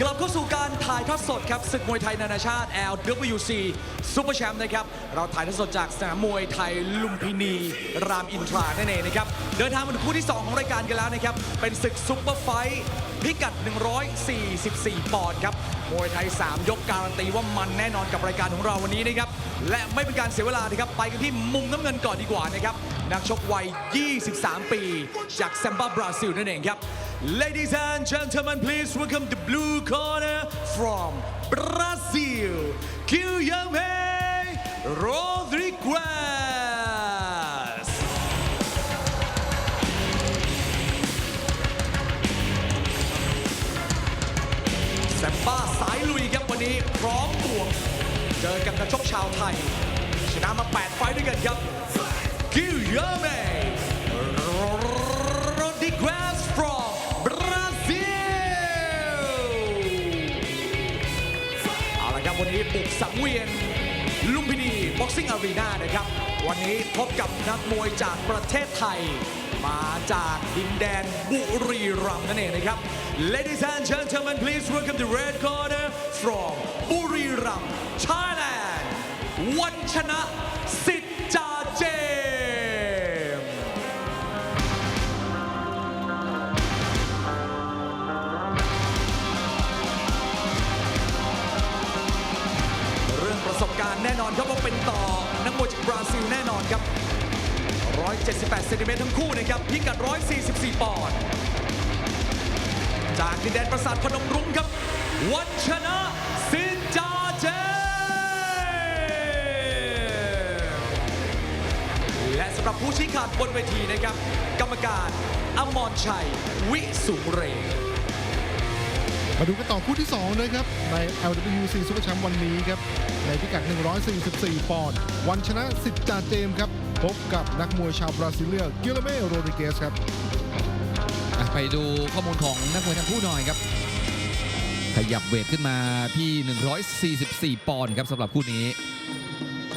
กลับเข้าสู่การถ่ายทอดสดครับศึกมวยไทยนานาชาติ LWC ซูเปอร์แชมป์นะครับ เราถ่ายทอดสดจากสนามมวยไทยลุมพินี รามอินทรานั่นเองนะครับ เดินทางมาถึงคู่ที่ 2 ของรายการกันแล้วนะครับ เป็นศึกซุปเปอร์ไฟท์พิกัด 144 ปอนด์ครับ มวยไทย 3 ยกการันตีว่ามันแน่นอนกับรายการของเราวันนี้นะครับ และไม่เป็นการเสียเวลานะครับ ไปกันที่มุมน้ำเงินก่อนดีกว่านะครับ นักชกวัย 23 ปี จากแซมบ้าบราซิลนั่นเองครับ Ladies and gentlemen please welcome the blue corner from Brazil Guilherme Rodrigues แซมบ้าสายลุยครับวันนี้พร้อมบวก เจอกับนักชกชาวไทย ชนะมา 8 ไฟต์ด้วยกันครับ Guilherme สังเวียน ลุมพินีบ็อกซิ่งอารีนานะครับ วันนี้พบกับนักมวยจากประเทศไทย มาจากดินแดนบุรีรัมย์นั่นเองนะครับ Ladies and gentlemen please welcome the red corner from บุรีรัมย์ Thailand วันชนะ บราซิลแน่นอนครับ 178เซนติเมตรทั้งคู่นะครับ พิกัด 144 ปอนด์จากดินแดนปราสาทพนมรุ้งครับ วันชนะสินจาเจ และสำหรับผู้ชี้ขาดบนเวทีนะครับ กรรมการอมรชัย วิสุเรศ มาดูกันต่อคู่ที่2นะครับ ใน LWC ซุปเปอร์แชมป์วันนี้ครับ ในพิกัด 144 ปอนด์วันชนะสิทธิ์จาเจมส์ครับ พบกับนักมวยชาวบราซิเลียกิลเมโรดิเกสครับ ไปดูข้อมูลของนักมวยทั้งคู่หน่อยครับ ขยับเวทขึ้นมาที่ 144 ปอนด์ครับสำหรับคู่นี้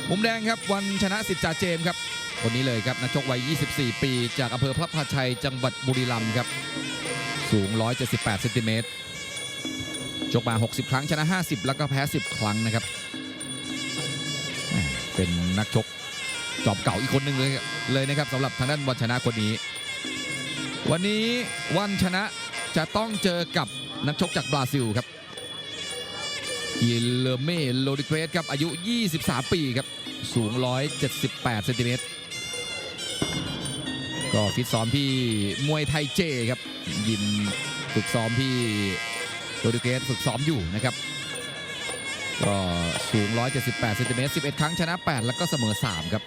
มุมแดงครับวันชนะสิทธิ์จ่าเจมส์ครับคนนี้เลยครับนักชกวัย 24 ปี จากอำเภอพระพาชัยจังหวัดบุรีรัมย์ครับ สูง 178เซนติเมตร ชกมา 60 ครั้งชนะ 50 แล้วก็แพ้ 10 ครั้งนะครับ เป็นนักชกจอมเก่าอีกคนหนึ่งเลยเลยนะครับสำหรับทางด้านวันชนะคนนี้ วันนี้วันชนะจะต้องเจอกับนักชกจากบราซิลครับกิเลเมโลดิเกรสครับอายุ 23 ปีครับ สูง 178 เซนติเมตรก็ฟิตซ้อมที่มวยไทยเจครับ ยิมฝึกซ้อมที่ โลดิเกสฝึกซ้อมอยู่นะครับ ก็สูง 178เซนติเมตร 11 ครั้งชนะ 8 แล้วก็เสมอ 3 ครับ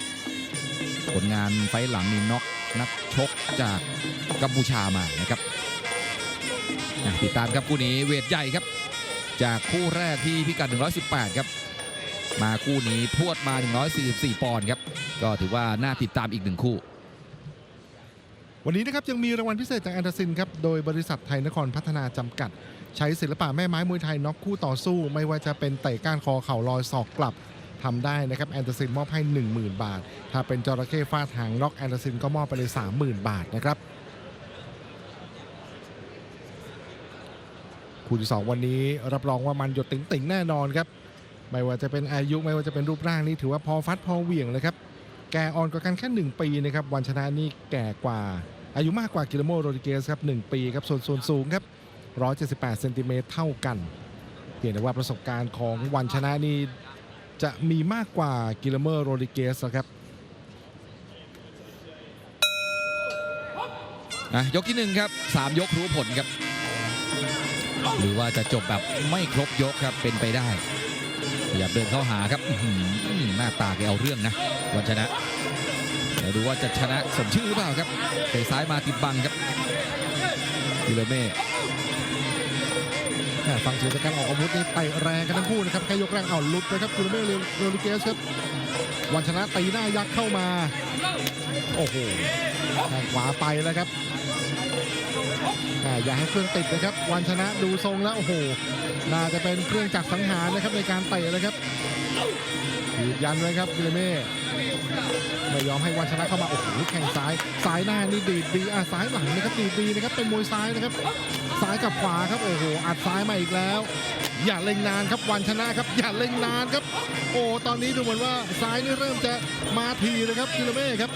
ผลงานไฟหลังนี่น็อกนักชกจากกัมพูชามานะครับติดตามครับคู่นี้เวทใหญ่ครับ จากคู่แรกที่พิกัด 118 ครับ มาคู่นี้พวดมา 144 ปอนด์ครับ ก็ถือว่าน่าติดตามอีกหนึ่งคู่วันนี้นะครับยังมีรางวัลพิเศษจากแอนเดอร์ซินครับ โดยบริษัทไทยนครพัฒนาจำกัด ใช้ศิลปะแม่ไม้มวยไทยน็อกคู่ต่อสู้ ไม่ว่าจะเป็นเตะก้านคอเข่าลอยศอกกลับทำได้นะครับแอนเดอร์ซินมอบให้ 10,000 บาท ถ้าเป็นจระเข้ฟาดหางน็อกแอนเดอร์ซินก็มอบไปเลย 30,000 บาทนะครับคู่ที่2วันนี้รับรองว่ามันหยดติ๋งๆแน่นอนครับไม่ว่าจะเป็นอายุไม่ว่าจะเป็นรูปร่างนี่ถือว่าพอฟัดพอเหวี่ยงเลยครับแกอ่อนกว่ากันแค่ 1 ปีนะครับวันชนะนี่แก่กว่าอายุมากกว่ากิโลโมโรดิเกสครับ1ปีครับส่วนส่วนสูงครับ 178เซนติเมตรเท่ากันเพียงแต่ว่าประสบการณ์ของวันชนะนี่จะมีมากกว่ากิลโมอร์โรดิเกสครับอะยกที่หนึ่งครับสามยกรู้ผลครับ หรือว่าจะจบแบบไม่ครบยกครับเป็นไปได้ขยับเดินเข้าหาครับหน้าตาแกเอาเรื่องนะวันชนะเดี๋ยวดูว่าจะชนะสมชื่อหรือเปล่าครับเตะซ้ายมาติดบังครับกิโลเม่แม่ ฟังเสียงจากการออกอาวุธนี่ไปแรงกันทั้งคู่นะครับแค่ยกแรงเอาหลุดนะครับกิโลโมโรดิเกสครับวันชนะตีหน้ายักษ์เข้ามา โอ้โหแข้งขวาไปแล้วครับแหม่อย่าให้เครื่องติดนะครับ วันชนะดูทรงแล้วโอ้โห น่าจะเป็นเครื่องจักรสังหารนะครับในการเตะนะครับยืนยันไว้ครับกิโลเม่ ไม่ยอมให้วันชนะเข้ามาโอ้โหแข่งซ้ายซ้ายหน้านี่ดีดดีอะซ้ายหลังนะครับดีดดีนะครับเป็นมวยซ้ายนะครับซ้ายกับขวาครับโอ้โหอัดซ้ายมาอีกแล้ว อย่าเล็งนานครับวันชนะครับอย่าเล็งนานครับ โอ้ตอนนี้ดูเหมือนว่าซ้ายนี่เริ่มจะมาทีนะครับกิโลเม่ครับ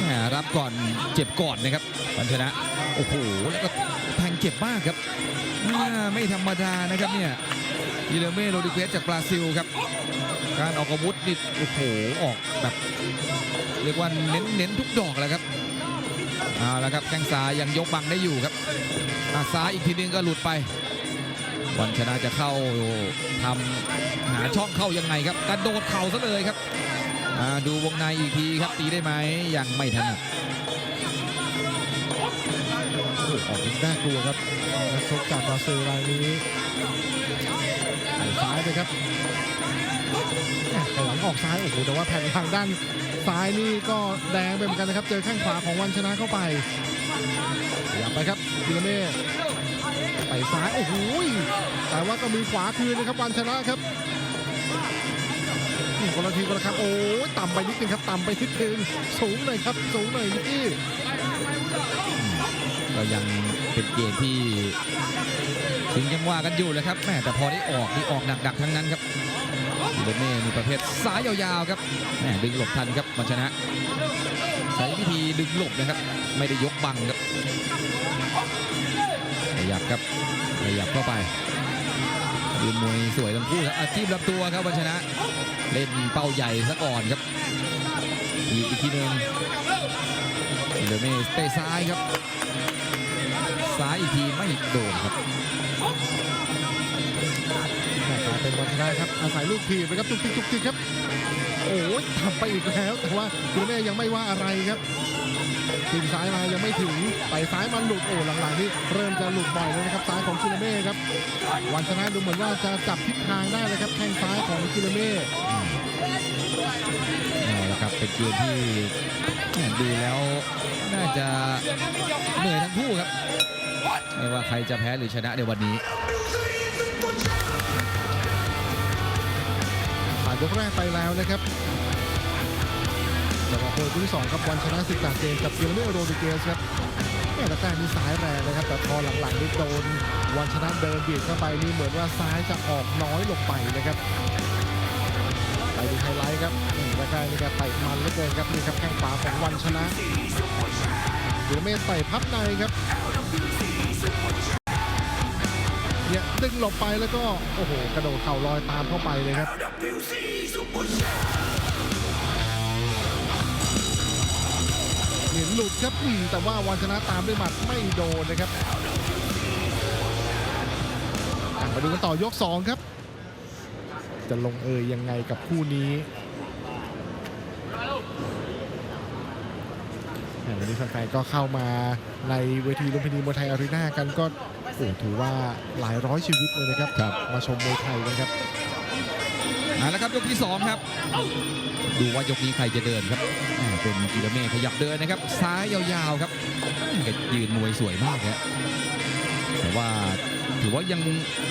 แหมรับก่อนเจ็บก่อนนะครับวันชนะโอ้โหแล้วก็แทงเจ็บมากครับไม่ธรรมดานะครับเนี่ยกิเลเม่โรดิเกสจากบราซิลครับ การออกอาวุธนี่โอ้โหออกแบบเรียกว่าเน้นเน้นทุกดอกแล้วครับเอาละครับแข้งซ้ายยังยกบังได้อยู่ครับอะซ้ายอีกทีนึงก็หลุดไปวันชนะจะเข้าทำหาช่องเข้ายังไงครับกระโดดเข่าซะเลยครับอ่าดูวงในอีกทีครับตีได้ไหมยังไม่ถนัดโอ้โหออกน่ากลัวครับนักชกจากบราซิลรายนี้ซ้ายไปครับ หลังออกซ้ายโอ้โหแต่ว่าแผ่นทางด้านซ้ายนี่ก็แดงไปเหมือนกันนะครับ เจอแข้งขวาของวันชนะเข้าไปอย่าไปครับกิโลเม่ไปซ้ายโอ้โหแต่ว่าก็มีขวาคืนนะครับวันชนะครับคนละทีคนละครับโอ้ต่ำไปนิดนึงครับต่ำไปนิดนึงสูงหน่อยครับสูงหน่อยนิกกี้ก็ยังเป็นเกมที่ถึงยังว่ากันอยู่เลยครับแม่แต่พอได้ออกนี่ออกหนักๆทั้งนั้นครับ กิโลเม่มีประเภทซ้ายยาวๆครับแม่ดึงหลบทันครับมันชนะ ใช้วิธีดึงหลบนะครับ ไม่ได้ยกบังครับขยับครับขยับเข้าไปยืนมวยสวยทั้งคู่ครับอาชีพลำตัวครับวันชนะ เล่นเป้าใหญ่ซะก่อนครับอีกอีกทีหนึ่งกิโลเม่เตะซ้ายครับ ซ้ายอีกทีไม่โดนครับ เป็นวันชนะครับ อาศัยลูกทีบนะครับตุกติกตุกติกครับ โอ้ยทำไปอีกแล้ว แต่ว่าคุณแม่ยังไม่ว่าอะไรครับทีมซ้ายมายังไม่ถึงไปซ้ายมันหลุดโอ้หลังๆนี่เริ่มจะหลุดบ่อยเลยนะครับซ้ายของกิลเม่ครับ วันชนะดูเหมือนว่าจะจับทิศทางได้เลยครับแข้งซ้ายของกิลเม่เอาละครับเป็นเกมที่ดูแล้วน่าจะเหนื่อยทั้งคู่ครับ ไม่ว่าใครจะแพ้หรือชนะในวันนี้ ยกแรกไปแล้วนะครับสำหรับมวยคู่ที่สองครับวันชนะสิบจากเจมกับกิโลเม่โรดิเกสครับแม่ตะแกรงนี่ซ้ายแรงนะครับ แต่พอหลังๆนี่โดน วันชนะเดินเบียดเข้าไปนี่เหมือนว่าซ้ายจะออกน้อยลงไปนะครับไปดูไฮไลท์ครับนี่ตะแกรนี่ครับเตะมันเหลือเกินครับนี่ครับแข้งขวาของวันชนะกิโลเม่เตะพับในครับ เนี่ยดึงหลบไปแล้วก็โอ้โหกระโดดเข่าลอยตามเข้าไปเลยครับเห็นหลุดครับแต่ว่าวันชนะตามด้วยหมัดไม่โดนนะครับมาดูกันต่อยก 2 ครับ จะลงเอยยังไงกับคู่นี้อะวันนี้แฟนๆก็เข้ามาในเวทีลุมพินีมวยไทยอารีนากันก็ อ้ถือว่าหลายร้อยชีวิตเลยนะครับครับ มาชมมวยไทยกันครับ เอาละครับยกที่สองครับ ดูว่ายกนี้ใครจะเดินครับอ่าเป็นกิโลเม่ขยับเดินนะครับ ซ้ายยาวๆครับแกยืนมวยสวยมากครับแต่ว่าถือว่ายัง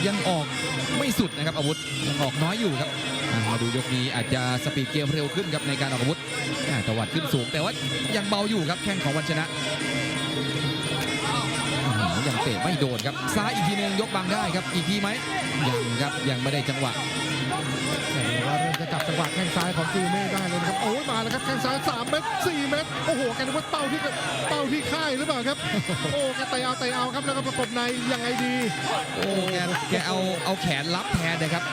ยังออกไม่สุดนะครับอาวุธยังออกน้อยอยู่ครับอะมาดูยกนี้อาจจะสปีดเกมเร็วขึ้นครับในการออกอาวุธอ่าตวัดขึ้นสูง แต่ว่ายังเบาอยู่ครับแข้งของวันชนะ ยังเตะไม่โดนครับซ้ายอีกทีหนึงยกบังได้ครับ อีกทีไหมยังครับยังไม่ได้จังหวะแต่ว่าเริ่มจะจับจังหวะแข้งซ้ายของกิโลเม่ได้เลยนะครับโอ้ยมาแล้วครับแข้งซ้าย3เมตร4เมตรโอ้โหแกนึกว่าเป้าที่เป้าที่ค่ายหรือเปล่าครับโอ้แกเตะเอาเตะเอาครับแล้วก็ประกบในยังไงดีโอ้แกแกเอาเอาแขนรับแทนนะครับ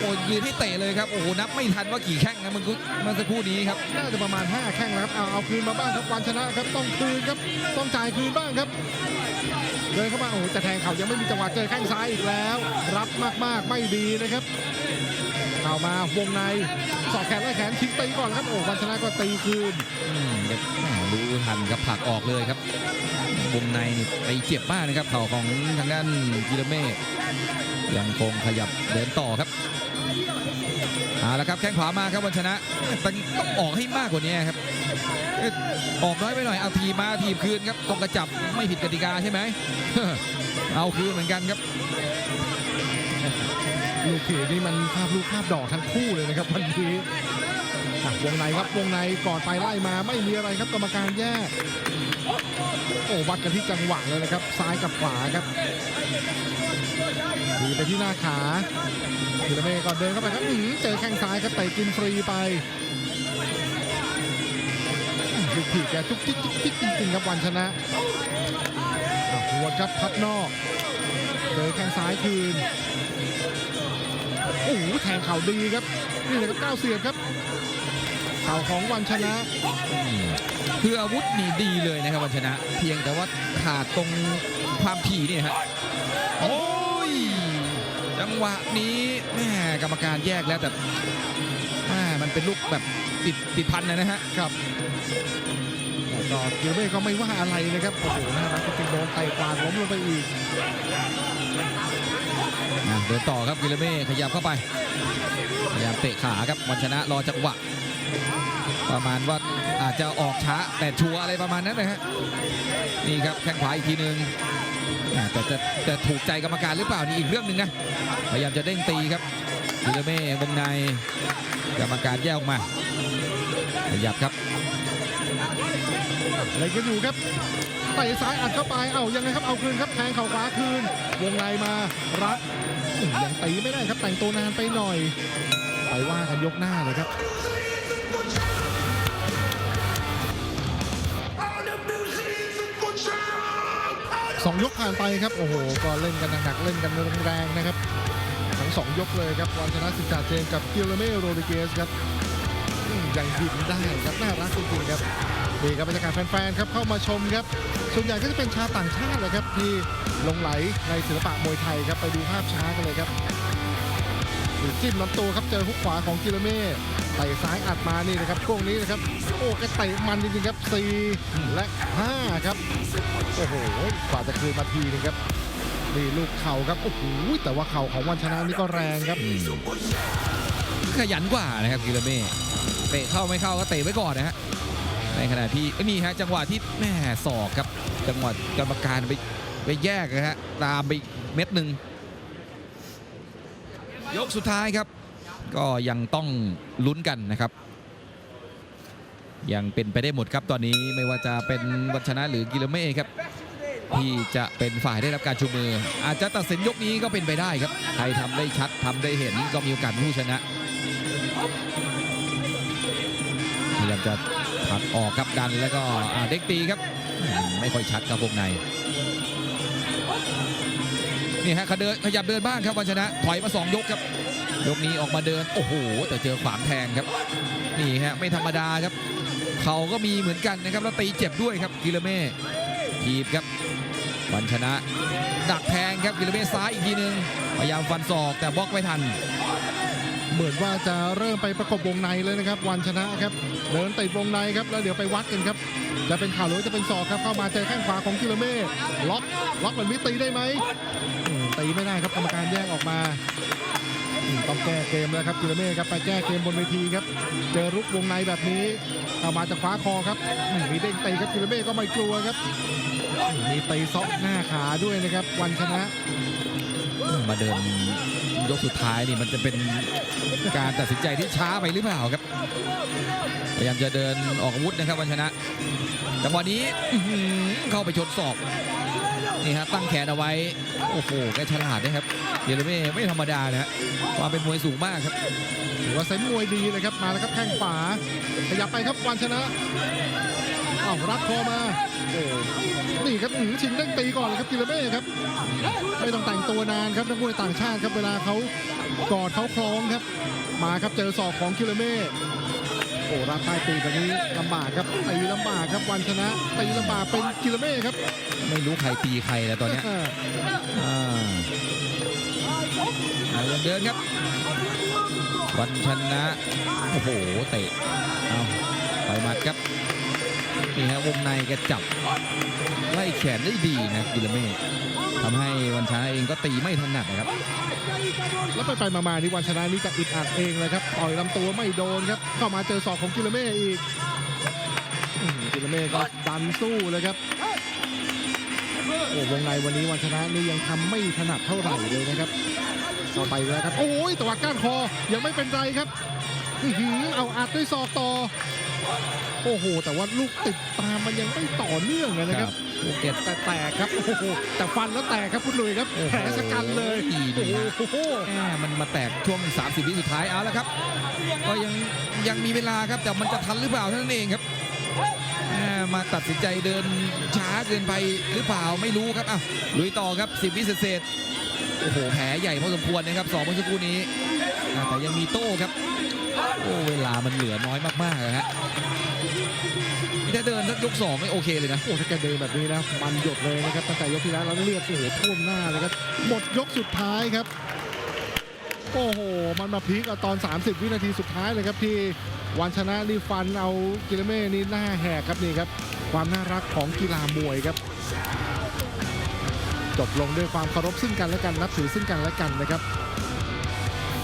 โอ้ยืนให้เตะเลยครับโอ้โหนับไม่ทันว่ากี่แข้งนะมันก็เมื่อสักครู่นี้ครับน่าจะประมาณ 5 แข้งแล้วครับเอาเอาคืนมาบ้างครับวันชนะครับต้องคืนครับต้องจ่ายคืนบ้างครับ เดินเข้ามาโอ้โหจะแทงเขายังไม่มีจังหวะเจอแข้งซ้ายอีกแล้ว รับมากๆไม่ดีนะครับเข้ามาวงในสอกแขนไล่แขนทิ้งตีก่อนครับโอ้วันชนะก็ตีคืนอืมแม่รู้ทันครับผักออกเลยครับวงในนี่ไปเจ็บมากนะครับเข่าของทางด้านกิโลเม่ยังคงขยับเดินต่อครับเอาละครับแข้งขวามาครับวันชนะแต่ต้องออกให้มากกว่านี้ครับ ออกน้อยไปหน่อยเอาทีมาทีคืนครับตรงกระจับไม่ผิดกติกาใช่ไหมเอาคืนเหมือนกันครับลูกถีบนี่มันภาพลูกภาพดอกทั้งคู่เลยนะครับวันนี้วงในครับวงในก่อนไปไล่มาไม่มีอะไรครับกรรมการแยกโอ้วัดกันที่จังหวะเลยนะครับ ซ้ายกับขวาครับดีไปที่หน้าขากิลเมก่อนเดินเข้าไปครับอือเจอแข้งซ้ายครับเตะกินฟรีไป ลูกถีบแกจุกจิกจุกจิกจริงๆครับวันชนะอะหัวครับพับนอกเจอแข้งซ้ายคืนโอ้โหแทงเข่าดีครับ นี่เลยครับก้าวเสียบครับเข่าของวันชนะ คืออาวุธนี่ดีเลยนะครับวันชนะ เพียงแต่ว่าขาดตรงความถี่เนี่ยฮะโอ้ยจังหวะนี้แม่กรรมการแยกแล้วแต่แม่มันเป็นลูกแบบ ติดติดพันนะนะฮะครับแต่ก็กิลเบ้ก็ไม่ว่าอะไรนะครับโอ้โหน่ารักจริงๆโดนเตะกวาดล้มลงไปอีกอะเดินต่อครับกิลเม่ขยับเข้าไปพยายามเตะขาครับวันชนะรอจังหวะประมาณว่าอาจจะออกช้าแต่ชัวร์อะไรประมาณนั้นนะฮะนี่ครับแข้งขวาอีกทีหนึ่งอะแต่จะจะถูกใจกรรมการหรือเปล่านี่อีกเรื่องหนึ่งนะพยายามจะเด้งตีครับกิลเม่วงในกรรมการแยกออกมา ขยับครับอะไรกันอยู่ครับเตะซ้ายอัดเข้าไป เอ้ายังไงครับเอาคืนครับแทงเข่าขวาคืน วงในมารัดอื้อยังตีไม่ได้ครับแต่งตัวนานไปหน่อย ไปว่ากันยกหน้าเลยครับสองยกผ่านไปครับโอ้โหก็เล่นกันหนักๆเล่นกันแรงๆนะครับ ทั้งสองยกเลยครับวันชนะสิจาเจมส์กับกิลเมโรดิเกสครับ ยังยิ้มได้ครับน่ารักจริงๆครับนี่ครับบรรยากาศแฟนๆครับเข้ามาชมครับ ส่วนใหญ่ก็จะเป็นชาวต่างชาติเลยครับที่ลงไหลในศิลปะมวยไทยครับไปดูภาพช้ากันเลยครับจิ้มลำตัวครับเจอฮุกขวาของกิโลเม่เตะซ้ายอัดมานี่นะครับช่วงนี้นะครับโอ้แกเตะมันจริงๆครับ 4 และ 5 ครับโอ้โหกว่าจะคืนมาทีนึงครับนี่ลูกเข่าครับโอ้โหแต่ว่าเข่าของวันชนะนี่ก็แรงครับ ขยันกว่านะครับกิลเม่เตะเข้าไม่เข้าก็เตะไว้ก่อนนะฮะในขณะที่นี่ฮะจังหวะที่แม่ศอกครับจังหวะกรรมการไปไปแยกนะฮะตามไปเม็ดหนึ่งยกสุดท้ายครับ ก็ยังต้องลุ้นกันนะครับ ยังเป็นไปได้หมดครับตอนนี้ไม่ว่าจะเป็นวัชนะหรือกิลเม่ครับ ที่จะเป็นฝ่ายได้รับการชูมือ อาจจะตัดสินยกนี้ก็เป็นไปได้ครับ ใครทำได้ชัดทำได้เห็นก็มีโอกาสผู้ชนะ พยายามจะผักออกครับดันแล้วก็เด็กตีครับ ไม่ค่อยชัดครับวงในนี่ฮะขเดินขยับเดินบ้างครับวันชนะ ถอยมาสองยกครับ ยกนี้ออกมาเดิน โอ้โห แต่เจอขวางแทงครับ นี่ฮะไม่ธรรมดาครับ เขาก็มีเหมือนกันนะครับ แล้วตีเจ็บด้วยครับกิลเม่ทีบครับวันชนะ ดักแทงครับกิลเม่ซ้ายอีกทีหนึงพยายามฟันศอกแต่บล็อกไม่ทัน เหมือนว่าจะเริ่มไปประกบวงในเลยนะครับ วันชนะครับ เดินติดวงในครับแล้วเดี๋ยวไปวัดกันครับจะเป็นข่าวหรือจะเป็นศอกครับเข้ามาเจอแข้งขวาของกิโลเม่ล็อกล็อกแบบนี้ตีได้ไหมตีไม่ได้ครับกรรมการแยกออกมาต้องแก้เกมแล้วครับกิโลเม่ครับไปแก้เกมบนเวทีครับ เจอรุกวงในแบบนี้เอามาจะคว้าคอครับมีเด้งตีครับกิโลเม่ก็ไม่กลัวครับมมีตีซอกหน้าขาด้วยนะครับ วันชนะมาเดิน ยกสุดท้ายนี่มันจะเป็นการตัดสินใจที่ช้าไปหรือเปล่าครับ พยายามจะเดินออกอาวุธนะครับวันชนะจังหวะนี้เข้าไปชนศอกนี่ฮะตั้งแขนเอาไว้ โอ้โหแกฉลาดนะครับเยเลเม่ไม่ธรรมดานะฮะความเป็นมวยสูงมากครับถือว่าเซนส์มวยดีเลยครับมาแล้วครับแข้งขวาขยับไปครับวันชนะ อ้าวรับคอมาโอ้นี่ครับอื้อหือชิงเด้งตีก่อนเลยครับกิโลเม่ครับ ไม่ต้องแต่งตัวนานครับนักมวยต่างชาติครับเวลาเขากอดเขาคล้องครับ มาครับเจอศอกของกิโลเม่โอ้รับใต้ตีแบบนี้ลำบากครับตีลำบากครับวันชนะตีลำบากเป็นกิโลเม่ครับ ไม่รู้ใครตีใครแล้วตอนเนี้ยอ่าอ่าอ่ายังเดินครับ วันชนะ โอ้โห เตะ เอาต่อยหมัดครับ นี่ฮะวงในแกจับไล่แขนได้ดีนะกิลเม่ทำให้วันชนะเองก็ตีไม่ถนัดนะครับ แล้วไปไปมาๆนี่วันชนะนี่จะอึดอัดเองเลยครับต่อยลำตัวไม่โดนครับ เข้ามาเจอศอกของกิลเม่อีกกิลเม่ก็ดันสู้เลยครับโอ้วงในวันนี้วันชนะนี่ยังทำไม่ถนัดเท่าไหร่เลยนะครับต่อไปแล้วครับ โอ้ยต่ว่าก้านคอยังไม่เป็นไรครับอือเอาอัดด้วยศอกต่อ โอ้โห แต่ว่าลูกติดตามมันยังไม่ต่อเนื่องเลยนะครับภูเก็ตแต่แตกครับโอ้โหแต่ฟันแล้วแตกครับคุณหลุยส์ครับโอ้โหแผลชะกันเลยดีดีโอ้โหแหมมันมาแตกช่วง 30วิสุดท้ายเอาละครับ ก็ยังยังมีเวลาครับ แต่มันจะทันหรือเปล่าเท่านั้นเองครับแหมมาตัดสินใจเดินช้าเกินไปหรือเปล่าไม่รู้ครับอะลุยต่อครับ 10วิเศษๆโอ้โหแผลใหญ่พอสมควรนะครับสองเมื่อสักครู่นี้แต่ยังมีโต้ครับโอ้เวลามันเหลือน้อยมากๆอะฮะถ้าเดินสักยกสองไม่โอเคเลยนะโอ้ถ้าแกเดินแบบนี้นะมันหยดเลยนะครับตั้งแต่ยกที่แล้วแล้วเลือดโอ้โหท่วมหน้าเลยครับหมดยกสุดท้ายครับ โอ้โห มันมาพีคตอน 30 วินาทีสุดท้ายเลยครับที่วันชนะนี่ฟันเอากิเลเม่นี่หน้าแหกครับนี่ครับ ความน่ารักของกีฬามวยครับ จบลงด้วยความเคารพซึ่งกันและกันนับถือซึ่งกันและกันนะครับ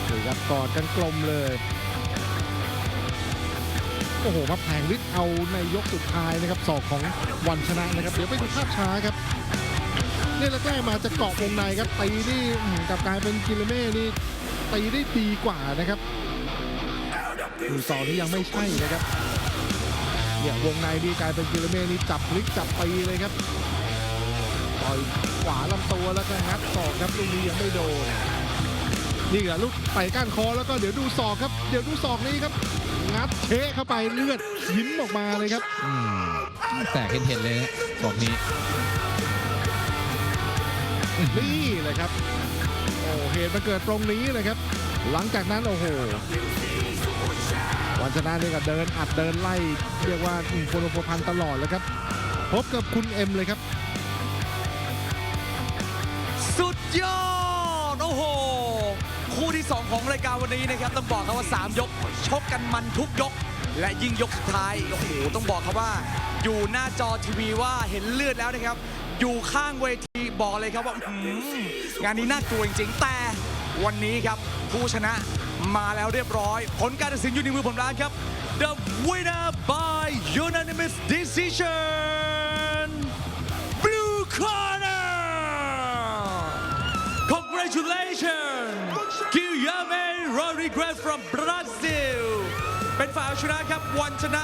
นี่ครับกอดกันกลมเลยโอ้โหมาแผงฤทธิ์เอาในยกสุดท้ายนะครับศอกของวันชนะนะครับ เดี๋ยวไปดูภาพช้าครับเนี่ยแรกๆมาจะเกาะวงในครับตีนี่กับกลายเป็นกิลเม่นี่ตีได้ดีกว่านะครับดูสองนี่ยังไม่ใช่นะครับเนี่ยวงในนี่กลายเป็นกิลเม่นี่จับพลิกจับตีเลยครับ ต่อยขวาลำตัวแล้วก็งัดศอกครับลูกนี้ยังไม่โดนนี่แหละลูกไปก้านคอแล้วก็เดี๋ยวดูศอกครับ เดี๋ยวดูศอกนี้ครับงัดเชะเข้าไปเลือดยิ้มออกมาเลยครับอืมแตกเห็นๆเลยนะสองนี้นี่เลยครับโอ้เหตุมันเกิดตรงนี้เลยครับ หลังจากนั้นโอ้โหวันชนะนี่ก็เดินอัดเดินไล่ เรียกว่าอืมโพลโพพันตลอดเลยครับ พบกับคุณเอ็มเลยครับ ยอด โอ้โห คู่ที่ 2 ของรายการวันนี้นะครับ ต้องบอกครับว่า 3 ยก ชกกันมันทุกยก และยิ่งยกสุดท้าย โอ้โห ต้องบอกครับว่า อยู่หน้าจอทีวีว่าเห็นเลือดแล้วนะครับ อยู่ข้างเวทีบอกเลยครับว่าอื้อหืองานนี้น่ากลัวจริงๆ แต่วันนี้ครับ ผู้ชนะมาแล้วเรียบร้อย ผลการตัดสินอยู่ในมือผมแล้วครับ The winner by unanimous decision Congratulations Guilherme Rodriguez from Brazil เป็นฝ่ายเอาชนะครับวันชนะ